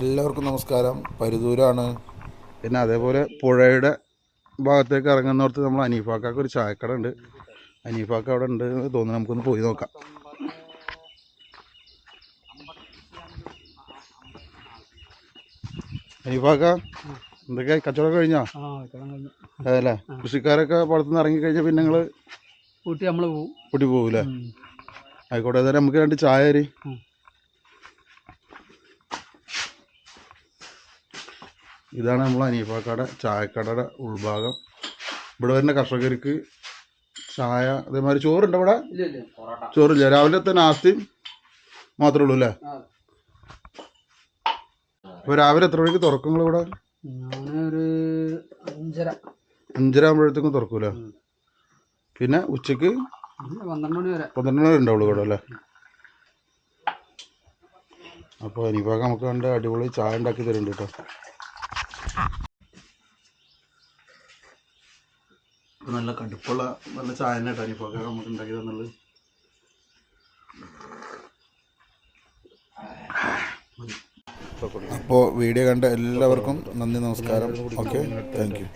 എല്ലാവർക്കും നമസ്കാരം. പരിദൂരാണ് പിന്നെ അതേപോലെ പുഴയുടെ ഭാഗത്തേക്ക് ഇറങ്ങുന്നിടത്ത് നമ്മൾ അനീഫാക്കാക്ക് ഒരു ചായക്കട ഉണ്ട് അനീഫാക്ക അവിടെ ഉണ്ട് എന്ന് തോന്നുന്നു. നമുക്കൊന്ന് പോയി നോക്കാം. അനീഫാക്ക എന്തൊക്കെ? കച്ചവടം കഴിഞ്ഞോ? ആ വെക്കണം കഴിഞ്ഞു. അതല്ലേ? കൃഷിക്കാരൊക്കെ പുറത്തുനിന്ന് ഇറങ്ങി കഴിഞ്ഞാൽ പിന്നെ നിങ്ങൾ കൂട്ടി നമ്മൾ പോകും പൊട്ടി പോകൂലേ ആയിക്കോട്ടെ ഏതായാലും നമുക്ക് രണ്ട് ചായ ഇതാണ് നമ്മൾ അനീഫാക്കയുടെ ചായക്കടയുടെ ഉൾഭാഗം. ഇവിടെ വരുന്ന കർഷകർക്ക് ചായ അതേമാതിരി ചോറുണ്ട് ഇവിടെ? ചോറില്ല രാവിലത്തെ നാസ്തി മാത്രമേ ഉള്ളൂ അല്ലേ? അപ്പൊ അപ്പോൾ രാവിലെ എത്ര മണിക്ക് തുറക്കും ഇവിടെ? ഞാനൊരു അഞ്ചര. അഞ്ചര ആകുമ്പോഴത്തേക്കും തുറക്കൂല. പിന്നെ ഉച്ചയ്ക്ക് പന്ത്രണ്ട് മണി വരെ. പന്ത്രണ്ട് മണി ഉണ്ടാവുള്ളൂ ഇവിടെ അല്ലേ? അപ്പോൾ ഇനിയിപ്പോൾ നമുക്ക് കണ്ട് അടിപൊളി ചായ ഉണ്ടാക്കി തരുന്നുണ്ട് കേട്ടോ. നല്ല കടുപ്പുള്ള നല്ല ചായ തന്നെ കേട്ടോ നമുക്ക് ഉണ്ടാക്കി തന്നുള്ളത് അപ്പോൾ വീഡിയോ കണ്ട എല്ലാവർക്കും നന്ദി നമസ്കാരം. Okay thank you.